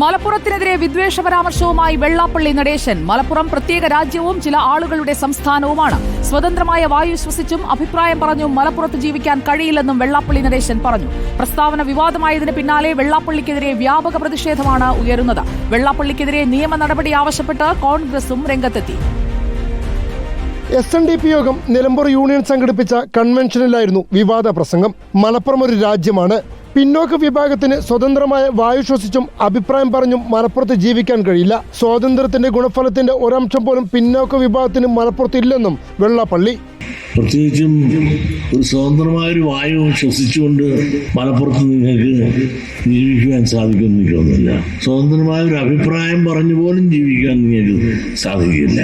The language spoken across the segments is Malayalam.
മലപ്പുറത്തിനെതിരെ വിദ്വേഷ പരാമർശവുമായി വെള്ളാപ്പള്ളി നടേശൻ. മലപ്പുറം പ്രത്യേക രാജ്യവും ചില ആളുകളുടെ സംസ്ഥാനവുമാണ്. സ്വതന്ത്രമായ വായു ശ്വസിച്ചും അഭിപ്രായം പറഞ്ഞു മലപ്പുറത്ത് ജീവിക്കാൻ കഴിയില്ലെന്നും വെള്ളാപ്പള്ളി നടേശൻ പറഞ്ഞു. പ്രസ്താവന വിവാദമായതിന് പിന്നാലെ വെള്ളാപ്പള്ളിക്കെതിരെ വ്യാപക പ്രതിഷേധമാണ് ഉയരുന്നത്. വെള്ളാപ്പള്ളിക്കെതിരെ നിയമ നടപടി ആവശ്യപ്പെട്ട് കോൺഗ്രസും രംഗത്തെത്തി. എസ് എൻ ഡി പി യോഗം നിലമ്പൂർ യൂണിയൻ സംഘടിപ്പിച്ച കൺവെൻഷനിലായിരുന്നു വിവാദ പ്രസംഗം. മലപ്പുറം ഒരു രാജ്യമാണ്. പിന്നോക്ക വിഭാഗത്തിന് സ്വതന്ത്രമായ വായു ശ്വസിച്ചും അഭിപ്രായം പറഞ്ഞും മലപ്പുറത്ത് ജീവിക്കാൻ കഴിയില്ല. സ്വാതന്ത്ര്യത്തിന്റെ ഗുണഫലത്തിന്റെ ഒരംശം പോലും പിന്നോക്ക വിഭാഗത്തിന് മലപ്പുറത്ത് ഇല്ലെന്നും വെള്ളാപ്പള്ളി. പ്രത്യേകിച്ചും ഒരു സ്വതന്ത്രമായൊരു വായു ശ്വസിച്ചുകൊണ്ട് മലപ്പുറത്ത് നിങ്ങൾക്ക് ജീവിക്കുവാൻ സാധിക്കുമെന്ന് എനിക്ക് തോന്നുന്നില്ല. സ്വതന്ത്രമായ ഒരു അഭിപ്രായം പറഞ്ഞു പോലും ജീവിക്കാൻ നിങ്ങൾക്ക് സാധിക്കില്ല.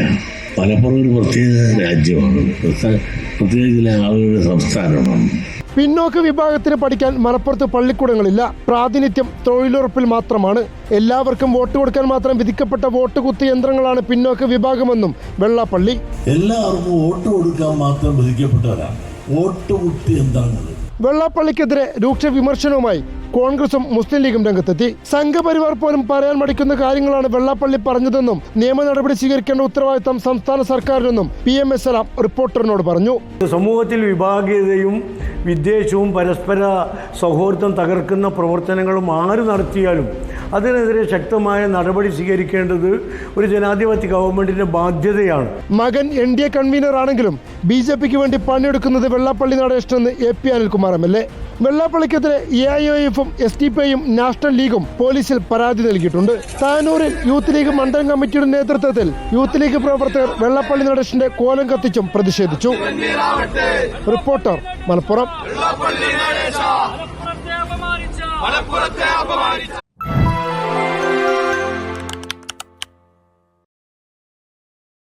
മലപ്പുറം ഒരു പ്രത്യേക രാജ്യമാണ്. പ്രത്യേക ചില ആളുകളുടെ സംസ്ഥാനമാണ്. പിന്നോക്ക വിഭാഗത്തിന് പഠിക്കാൻ മലപ്പുറത്ത് പള്ളിക്കൂടങ്ങളില്ല. പ്രാതിനിധ്യം തൊഴിലുറപ്പിൽ മാത്രമാണ്. എല്ലാവർക്കും വോട്ട് കൊടുക്കാൻ മാത്രം വിധിക്കപ്പെട്ട വോട്ട് കുത്തി യന്ത്രങ്ങളാണ് പിന്നോക്ക വിഭാഗമെന്നും വെള്ളാപ്പള്ളി. എല്ലാവർക്കും വോട്ട് കൊടുക്കാൻ മാത്രം വിധിക്കപ്പെട്ടവരാണ്. വോട്ട് കുത്തി യന്ത്രങ്ങൾ. വെള്ളാപ്പള്ളിക്കെതിരെ രൂക്ഷ വിമർശനവുമായി കോൺഗ്രസും മുസ്ലിം ലീഗും രംഗത്തെത്തി. സംഘപരിവാർ പോലും പറയാൻ മടിക്കുന്ന കാര്യങ്ങളാണ് വെള്ളാപ്പള്ളി പറഞ്ഞതെന്നും നിയമ നടപടി സ്വീകരിക്കേണ്ട ഉത്തരവാദിത്തം സംസ്ഥാന സർക്കാരിനെന്നും പി എം എസ് സലാം റിപ്പോർട്ടറിനോട് പറഞ്ഞു. സമൂഹത്തിൽ വിഭാഗീയതയും വിദ്വേഷവും പരസ്പര സൗഹൃദം തകർക്കുന്ന പ്രവർത്തനങ്ങളും ആര് നടത്തിയാലും അതിനെതിരെ ശക്തമായ നടപടി സ്വീകരിക്കേണ്ടത് ഒരു ജനാധിപത്യ ഗവൺമെന്റിന്റെ ബാധ്യതയാണ്. മകൻ എൻ ഡി എ കൺവീനർ ആണെങ്കിലും ബി ജെ പിക്ക് വേണ്ടി പണിയെടുക്കുന്നത് Vellappally നടേഷ്ടെന്ന് A P Anilkumar M L A. വെള്ളാപ്പള്ളിക്കെതിരെ A I എഫും എസ് ഡി പി ഐയും നാഷണൽ ലീഗും പോലീസിൽ പരാതി നൽകിയിട്ടുണ്ട്. താനൂരിൽ യൂത്ത് ലീഗ് മണ്ഡലം കമ്മിറ്റിയുടെ നേതൃത്വത്തിൽ യൂത്ത് ലീഗ് പ്രവർത്തകർ വെള്ളപ്പള്ളി നടേശന്റെ കോലം കത്തിച്ചും പ്രതിഷേധിച്ചു. റിപ്പോർട്ടർ മലപ്പുറം.